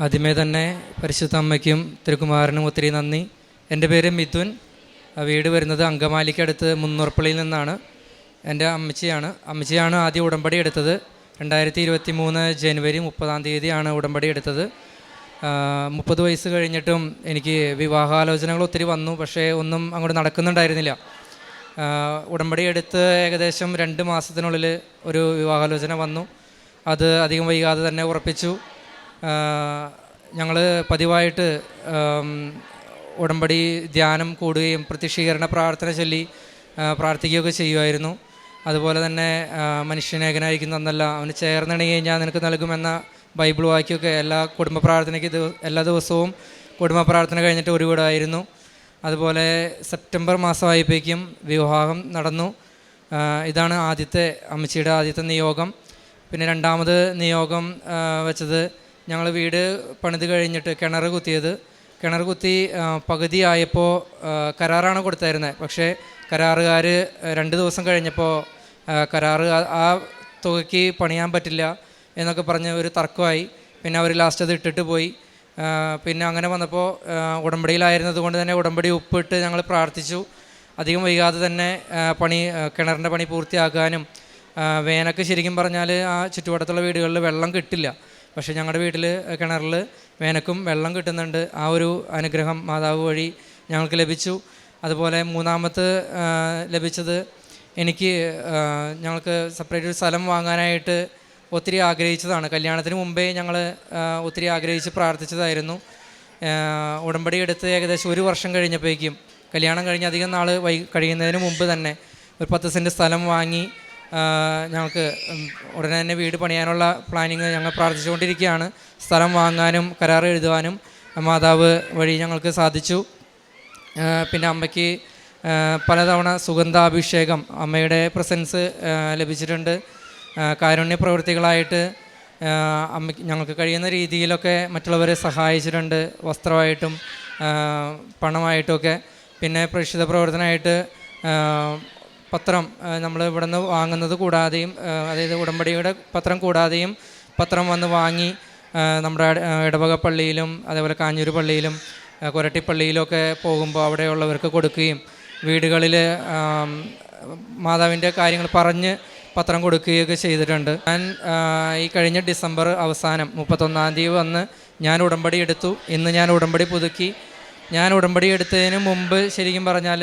ആദ്യമേ തന്നെ പരിശുദ്ധ അമ്മയ്ക്കും തിരുക്കുമാരനും ഒത്തിരി നന്ദി. എന്റെ പേര് മിഥുൻ. വീട് വരുന്നത് അങ്കമാലിക്കടുത്ത് മുന്നൂർപ്പള്ളിയിൽ നിന്നാണ്. എന്റെ അമ്മച്ചിയാണ്. അമ്മച്ചിയാണ് ആദ്യം ഉടമ്പടി എടുത്തത്. രണ്ടായിരത്തി ഇരുപത്തി മൂന്ന് ജനുവരി മുപ്പതാം തീയതിയാണ് ഉടമ്പടി എടുത്തത്. മുപ്പത് വയസ്സ് കഴിഞ്ഞിട്ടും എനിക്ക് വിവാഹാലോചനകൾ ഒത്തിരി വന്നു പക്ഷേ ഒന്നും അങ്ങോട്ട് നടക്കുന്നുണ്ടായിരുന്നില്ല. ഉടമ്പടി എടുത്ത് ഏകദേശം രണ്ട് മാസത്തിനുള്ളിൽ ഒരു വിവാഹാലോചന വന്നു. അത് അധികം വൈകാതെ തന്നെ ഉറപ്പിച്ചു. ഞങ്ങൾ പതിവായിട്ട് ഉടമ്പടി ധ്യാനം കൂടുകയും പ്രത്യക്ഷീകരണ പ്രാർത്ഥന ചൊല്ലി പ്രാർത്ഥിക്കുകയൊക്കെ ചെയ്യുമായിരുന്നു അതുപോലെ തന്നെ മനുഷ്യനേകനായിരിക്കുന്ന മനുഷ്യനേകനായിരിക്കും തന്നല്ല അവന് ചേർന്നിണങ്ങി ഞാൻ നിനക്ക് നൽകുമെന്ന ബൈബിൾ വാക്യമൊക്കെ എല്ലാ കുടുംബ പ്രാർത്ഥനയ്ക്ക് എല്ലാ ദിവസവും കുടുംബ പ്രാർത്ഥന കഴിഞ്ഞിട്ട് ഒരു വീടായിരുന്നു. അതുപോലെ സെപ്റ്റംബർ മാസമായപ്പോഴേക്കും വിവാഹം നടന്നു. ഇതാണ് ആദ്യത്തെ അമ്മച്ചിയുടെ ആദ്യത്തെ നിയോഗം. പിന്നെ രണ്ടാമത് നിയോഗം വെച്ചത് ഞങ്ങൾ വീട് പണിത് കഴിഞ്ഞിട്ട് കിണർ കുത്തിയത്. കിണർ കുത്തി പകുതിയായപ്പോൾ കരാറാണ് കൊടുത്തായിരുന്നത് പക്ഷേ കരാറുകാർ രണ്ട് ദിവസം കഴിഞ്ഞപ്പോൾ കരാറ് ആ- തുകയ്ക്ക് പണിയാൻ പറ്റില്ല എന്നൊക്കെ പറഞ്ഞ് ഒരു തർക്കമായി. പിന്നെ അവർ ലാസ്റ്റ് അത് ഇട്ടിട്ട് പോയി. പിന്നെ അങ്ങനെ വന്നപ്പോൾ ഉടമ്പടിയിലായിരുന്നത് കൊണ്ട് തന്നെ ഉടമ്പടി ഉപ്പിട്ട് ഞങ്ങൾ പ്രാർത്ഥിച്ചു. അധികം വൈകാതെ തന്നെ പണി കിണറിന്റെ പണി പൂർത്തിയാക്കാനും വേനൊക്കെ ശരിക്കും പറഞ്ഞാൽ ആ ചുറ്റുവട്ടത്തുള്ള വീടുകളിൽ വെള്ളം കിട്ടില്ല. പക്ഷേ ഞങ്ങളുടെ വീട്ടിൽ കിണറിൽ വേനക്കും വെള്ളം കിട്ടുന്നുണ്ട്. ആ ഒരു അനുഗ്രഹം മാതാവ് വഴി ഞങ്ങൾക്ക് ലഭിച്ചു. അതുപോലെ മൂന്നാമത്ത് ലഭിച്ചത് എനിക്ക് ഞങ്ങൾക്ക് സെപ്പറേറ്റ് ഒരു സ്ഥലം വാങ്ങാനായിട്ട് ഒത്തിരി ആഗ്രഹിച്ചതാണ്. കല്യാണത്തിന് മുമ്പേ ഞങ്ങൾ ഒത്തിരി ആഗ്രഹിച്ച് പ്രാർത്ഥിച്ചതായിരുന്നു. ഉടമ്പടി എടുത്ത് ഏകദേശം ഒരു വർഷം കഴിഞ്ഞപ്പോഴേക്കും കല്യാണം കഴിഞ്ഞ് അധികം നാൾ വൈ കഴിയുന്നതിന് മുമ്പ് തന്നെ ഒരു പത്ത് സെന്റ് സ്ഥലം വാങ്ങി ഞങ്ങൾക്ക് ഉടനെ തന്നെ വീട് പണിയാനുള്ള പ്ലാനിങ് ഞങ്ങൾ പ്രാർത്ഥിച്ചുകൊണ്ടിരിക്കുകയാണ്. സ്ഥലം വാങ്ങാനും കരാർ എഴുതുവാനും മാതാവ് വഴി ഞങ്ങൾക്ക് സാധിച്ചു. പിന്നെ അമ്മയ്ക്ക് പലതവണ സുഗന്ധാഭിഷേകം അമ്മയുടെ പ്രസൻസ് ലഭിച്ചിട്ടുണ്ട്. കാരുണ്യ പ്രവൃത്തികളായിട്ട് അമ്മ ഞങ്ങൾക്ക് കഴിയുന്ന രീതിയിലൊക്കെ മറ്റുള്ളവരെ സഹായിച്ചിട്ടുണ്ട്. വസ്ത്രമായിട്ടും പണമായിട്ടുമൊക്കെ പിന്നെ പ്രക്ഷിത പ്രവർത്തനമായിട്ട് പത്രം നമ്മൾ ഇവിടെ നിന്ന് വാങ്ങുന്നത് കൂടാതെയും അതായത് ഉടമ്പടിയുടെ പത്രം കൂടാതെയും പത്രം വന്ന് വാങ്ങി നമ്മുടെ ഇടവക പള്ളിയിലും അതേപോലെ കാഞ്ഞൂർ പള്ളിയിലും കൊരട്ടിപ്പള്ളിയിലൊക്കെ പോകുമ്പോൾ അവിടെയുള്ളവർക്ക് കൊടുക്കുകയും വീടുകളിൽ മാതാവിന്റെ കാര്യങ്ങൾ പറഞ്ഞ് പത്രം കൊടുക്കുകയൊക്കെ ചെയ്തിട്ടുണ്ട്. ഞാൻ ഈ കഴിഞ്ഞ ഡിസംബർ അവസാനം മുപ്പത്തൊന്നാം തീയതി വന്ന് ഞാൻ ഉടമ്പടി എടുത്തു. ഇന്ന് ഞാൻ ഉടമ്പടി പുതുക്കി. ഞാൻ ഉടമ്പടി എടുത്തതിന് മുമ്പ് ശരിക്കും പറഞ്ഞാൽ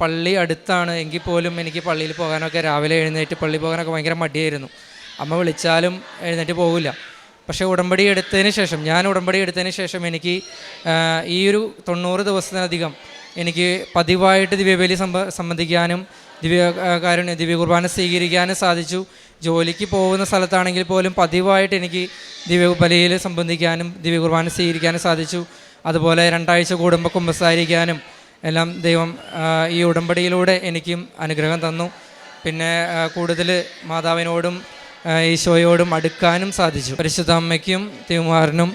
പള്ളി അടുത്താണ് എങ്കിൽ പോലും എനിക്ക് പള്ളിയിൽ പോകാനൊക്കെ രാവിലെ എഴുന്നേറ്റ് പള്ളി പോകാനൊക്കെ ഭയങ്കര മടിയായിരുന്നു. അമ്മ വിളിച്ചാലും എഴുന്നേറ്റ് പോകില്ല പക്ഷേ ഉടമ്പടി എടുത്തതിന് ശേഷം ഞാൻ ഉടമ്പടി എടുത്തതിന് ശേഷം എനിക്ക് ഈ ഒരു തൊണ്ണൂറ് ദിവസത്തിനധികം എനിക്ക് പതിവായിട്ട് ദിവ്യബലി സംബ സംബന്ധിക്കാനും ദിവ്യ കാരുണ്യ ദിവ്യ കുർബാന സ്വീകരിക്കാനും സാധിച്ചു. ജോലിക്ക് പോകുന്ന സ്ഥലത്താണെങ്കിൽ പോലും പതിവായിട്ട് എനിക്ക് ദിവ്യബലിയിൽ സംബന്ധിക്കാനും ദിവ്യ കുർബാന സ്വീകരിക്കാനും സാധിച്ചു. അതുപോലെ രണ്ടാഴ്ച കൂടുമ്പോൾ കുമ്പസാരിക്കാനും എല്ലാം ദൈവം ഈ ഉടമ്പടിയിലൂടെ എനിക്കും അനുഗ്രഹം തന്നു. പിന്നെ കൂടുതൽ മാതാവിനോടും ഈശോയോടും അടുക്കാനും സാധിച്ചു. പരിശുദ്ധ അമ്മയ്ക്കും തിരുമാറിനും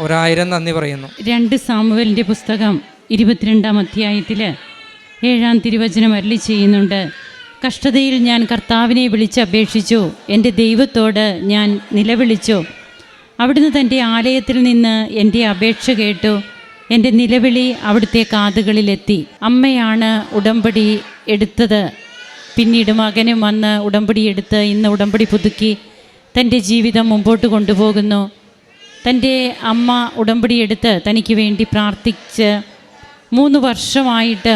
ഒരായിരം നന്ദി പറയുന്നു. രണ്ട് സാമുവലിന്റെ പുസ്തകം ഇരുപത്തിരണ്ടാം അധ്യായത്തിൽ ഏഴാം തിരുവചനം അരളി ചെയ്യുന്നുണ്ട്. കഷ്ടതയിൽ ഞാൻ കർത്താവിനെ വിളിച്ചപേക്ഷിച്ചു എന്റെ ദൈവത്തോട് ഞാൻ നിലവിളിച്ചു. അവിടുന്ന് തന്റെ ആലയത്തിൽ നിന്ന് എന്റെ അപേക്ഷ കേട്ടു. എന്റെ നിലവിളി അവിടുത്തെ കാതുകളിലെത്തി. അമ്മയാണ് ഉടമ്പടി എടുത്തത്. പിന്നീട് മകനും വന്ന് ഉടമ്പടി എടുത്ത് ഇന്ന് ഉടമ്പടി പുതുക്കി തന്റെ ജീവിതം മുമ്പോട്ട് കൊണ്ടുപോകുന്നു. തന്റെ അമ്മ ഉടമ്പടി എടുത്ത് തനിക്ക് വേണ്ടി പ്രാർത്ഥിച്ച് മൂന്ന് വർഷമായിട്ട്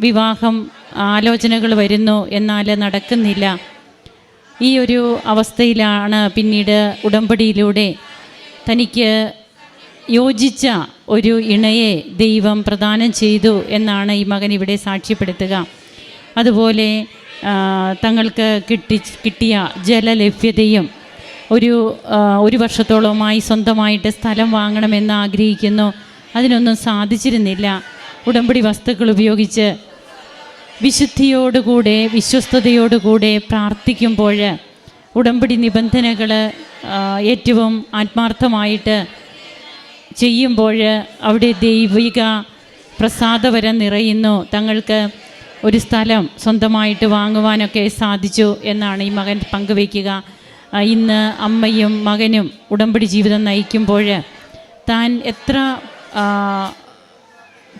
വിവാഹം ആലോചനകൾ വരുന്നു എന്നാൽ നടക്കുന്നില്ല. ഈ ഒരു അവസ്ഥയിലാണ് പിന്നീട് ഉടമ്പടിയിലൂടെ തനിക്ക് യോജിച്ച ഒരു ഇണയെ ദൈവം പ്രദാനം ചെയ്തു എന്നാണ് ഈ മകൻ ഇവിടെ സാക്ഷ്യപ്പെടുത്തുക. അതുപോലെ തങ്ങൾക്ക് കിട്ടി കിട്ടിയ ജലലഭ്യതയും ഒരു ഒരു വർഷത്തോളമായി സ്വന്തമായിട്ട് സ്ഥലം വാങ്ങണമെന്ന് ആഗ്രഹിക്കുന്നു. അതിനൊന്നും സാധിച്ചിരുന്നില്ല. ഉടമ്പടി വസ്തുക്കൾ ഉപയോഗിച്ച് വിശുദ്ധിയോടുകൂടെ വിശ്വസ്തയോടുകൂടെ പ്രാർത്ഥിക്കുമ്പോൾ ഉടമ്പടി നിബന്ധനകൾ ഏറ്റവും ആത്മാർത്ഥമായിട്ട് ചെയ്യുമ്പോൾ അവിടെ ദൈവിക പ്രസാദവരം നിറയുന്നു. തങ്ങൾക്ക് ഒരു സ്ഥലം സ്വന്തമായിട്ട് വാങ്ങുവാനൊക്കെ സാധിച്ചു എന്നാണ് ഈ മകൻ പങ്കുവയ്ക്കുക. ഇന്ന് അമ്മയും മകനും ഉടമ്പടി ജീവിതം നയിക്കുമ്പോൾ താൻ എത്ര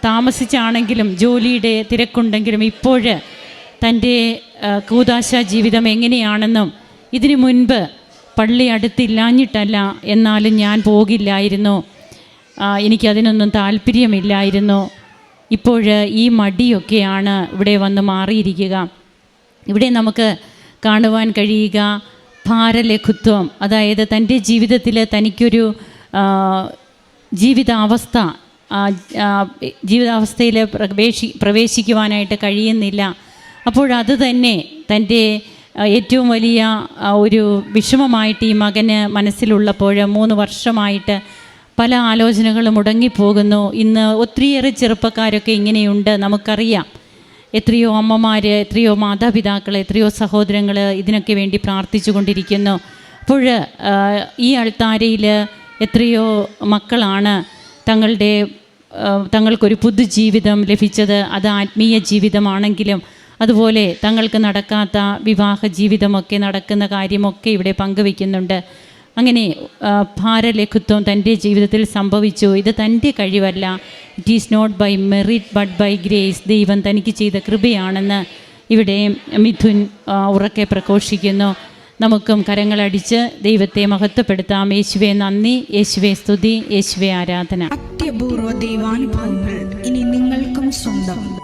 താമസിച്ചാണെങ്കിലും ജോലിയുടെ തിരക്കുണ്ടെങ്കിലും ഇപ്പോൾ തന്റെ കൂതാശ ജീവിതം എങ്ങനെയാണെന്നും ഇതിനു മുൻപ് പള്ളി അടുത്തില്ലാഞ്ഞിട്ടല്ല എന്നാലും ഞാൻ പോകില്ലായിരുന്നു. എനിക്കതിനൊന്നും താല്പര്യമില്ലായിരുന്നു. ഇപ്പോൾ ഈ മടിയൊക്കെയാണ് ഇവിടെ വന്ന് മാറിയിരിക്കുക. ഇവിടെ നമുക്ക് കാണുവാൻ കഴിയുക ഭാരലഘുത്വം അതായത് തന്റെ ജീവിതത്തിൽ തനിക്കൊരു ജീവിതാവസ്ഥ ജീവിതാവസ്ഥയിൽ പ്രവേശി പ്രവേശിക്കുവാനായിട്ട് കഴിയുന്നില്ല. അപ്പോഴത് തന്നെ തന്റെ ഏറ്റവും വലിയ ഒരു വിഷമമായിട്ട് ഈ മകന് മനസ്സിലുള്ളപ്പോൾ മൂന്ന് വർഷമായിട്ട് പല ആലോചനകളും മുടങ്ങിപ്പോകുന്നു. ഇന്ന് ഒത്തിരിയേറെ ചെറുപ്പക്കാരൊക്കെ ഇങ്ങനെയുണ്ട്. നമുക്കറിയാം. എത്രയോ അമ്മമാർ എത്രയോ മാതാപിതാക്കൾ എത്രയോ സഹോദരങ്ങൾ ഇതിനൊക്കെ വേണ്ടി പ്രാർത്ഥിച്ചു കൊണ്ടിരിക്കുന്നു അപ്പോൾ ഈ അൾത്താരയിൽ എത്രയോ മക്കളാണ് തങ്ങളുടെ തങ്ങൾക്കൊരു പുതുജീവിതം ലഭിച്ചത്. അത് ആത്മീയ ജീവിതമാണെങ്കിലും അതുപോലെ തങ്ങൾക്ക് നടക്കാത്ത വിവാഹ ജീവിതമൊക്കെ നടക്കുന്ന കാര്യമൊക്കെ ഇവിടെ പങ്കുവെക്കുന്നുണ്ട്. അങ്ങനെ ഭാരലഘുത്വം തന്റെ ജീവിതത്തിൽ സംഭവിച്ചു. ഇത് തന്റെ കഴിവല്ല. It is not by merit but by grace ദൈവം തനിക്ക് ചെയ്ത കൃപയാണെന്ന് ഇവിടെ മിഥുൻ ഉറക്കെ പ്രഘോഷിക്കുന്നു. നമുക്കും കരങ്ങളടിച്ച് ദൈവത്തെ മഹത്വപ്പെടുത്താം. യേശുവെ നന്ദി. യേശുവെ സ്തുതി. യേശുവെ ആരാധന. അത്യപൂർവ ദൈവാനുഭവങ്ങൾ ഇനി നിങ്ങൾക്കും സ്വന്തം.